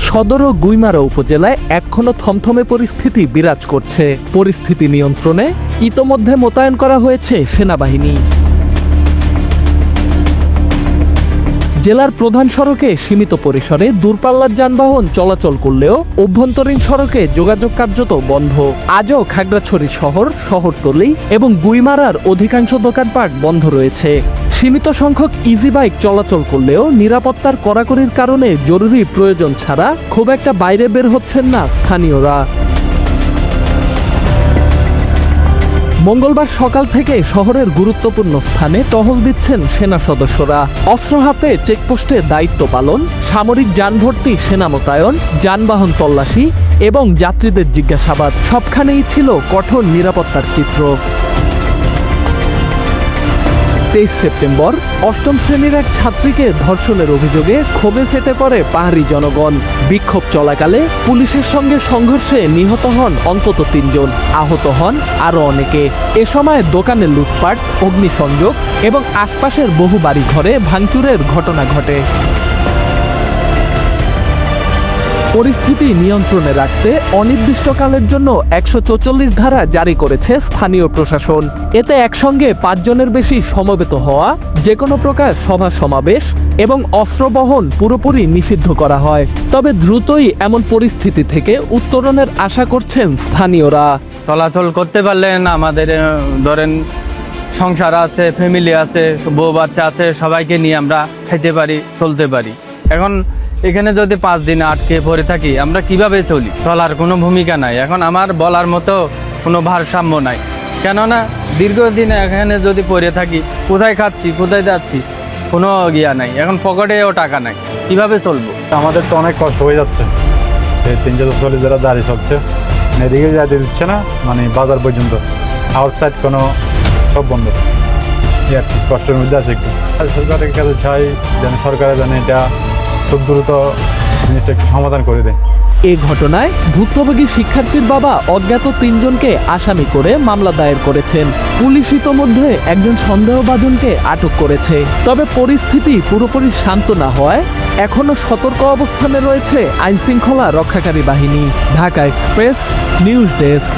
সদর ও গুইমারা উপজেলায় এখনও থমথমে পরিস্থিতি বিরাজ করছে। পরিস্থিতি নিয়ন্ত্রণে ইতোমধ্যে মোতায়েন করা হয়েছে সেনাবাহিনী। জেলার প্রধান সড়কে সীমিত পরিসরে দূরপাল্লার যানবাহন চলাচল করলেও অভ্যন্তরীণ সড়কে যোগাযোগ কার্যত বন্ধ। আজও খাগড়াছড়ি শহর, শহরতলি এবং গুইমারার অধিকাংশ দোকানপাট বন্ধ রয়েছে। সীমিত সংখ্যক ইজি বাইক চলাচল করলেও নিরাপত্তার কড়াকড়ির কারণে জরুরি প্রয়োজন ছাড়া খুব একটা বাইরে বের হচ্ছেন না স্থানীয়রা। মঙ্গলবার সকাল থেকে শহরের গুরুত্বপূর্ণ স্থানে টহল দিচ্ছেন সেনা সদস্যরা। অস্ত্র হাতে চেকপোস্টে দায়িত্ব পালন, সামরিক যানভর্তি, সেনা মোতায়ন, যানবাহন তল্লাশি এবং যাত্রীদের জিজ্ঞাসাবাদ। সবখানেই ছিল কঠোর নিরাপত্তার চিত্র। তেইশ সেপ্টেম্বর অষ্টম শ্রেণির এক ছাত্রীকে ধর্ষণের অভিযোগে ক্ষোভে ফেটে পড়ে পাহাড়ি জনগণ। বিক্ষোভ চলাকালে পুলিশের সঙ্গে সংঘর্ষে নিহত হন অন্তত তিনজন। আহত হন আরও অনেকে। এ সময় দোকানে লুটপাট, অগ্নিসংযোগ এবং আশপাশের বহু বাড়ি ঘরে ভাঙচুরের ঘটনা ঘটে। পরিস্থিতি নিয়ন্ত্রণে রাখতে অনির্দিষ্টকালের জন্য একশো ধারা জারি করেছে স্থানীয় প্রশাসন। এতে একসঙ্গে পাঁচজনের বেশি সমবেত হওয়া যে কোনো প্রকার সভা সমাবেশ এবং অস্ত্র বহন পুরোপুরি নিষিদ্ধ করা হয়। তবে দ্রুতই এমন পরিস্থিতি থেকে উত্তরণের আশা করছেন স্থানীয়রা। চলাচল করতে পারলেন আমাদের ধরেন সংসার আছে ফ্যামিলি আছে, বউ বাচ্চা আছে, সবাইকে নিয়ে আমরা খাইতে পারি, চলতে পারি। এখন এখানে যদি পাঁচ দিন আটকে পড়ে থাকি, আমরা কীভাবে চলি? চলার কোনো ভূমিকা নাই। এখন আমার বলার মতো কোনো ভারসাম্য নাই। কেননা, দীর্ঘদিন এখানে যদি পড়ে থাকি, কোথায় খাচ্ছি, কোথায় যাচ্ছি, কোনো গিয়া নাই। এখন পকেটেও টাকা নাই। কীভাবে চলবো? আমাদের তো অনেক কষ্ট হয়ে যাচ্ছে। তিনশো চল্লিশ যারা দাঁড়িয়ে চলছে, এদিকে যাইতে দিচ্ছে না মানে বাজার পর্যন্ত। আউটসাইড কোনো সব বন্ধ। কষ্টের মধ্যে আছে একটু। সরকারের কাছে চাই, যেন সরকারের যেন এটা খুব দ্রুত সমাধান করে দেয়। এ ঘটনায় ভুক্তভোগী শিক্ষার্থীর বাবা অজ্ঞাত তিনজনকে আসামি করে মামলা দায়ের করেছেন। পুলিশ ইতোমধ্যে একজন সন্দেহভাজনকে আটক করেছে। তবে পরিস্থিতি পুরোপুরি শান্ত না হওয়ায় এখনও সতর্ক অবস্থানে রয়েছে আইনশৃঙ্খলা রক্ষাকারী বাহিনী। Dhaka express, news desk.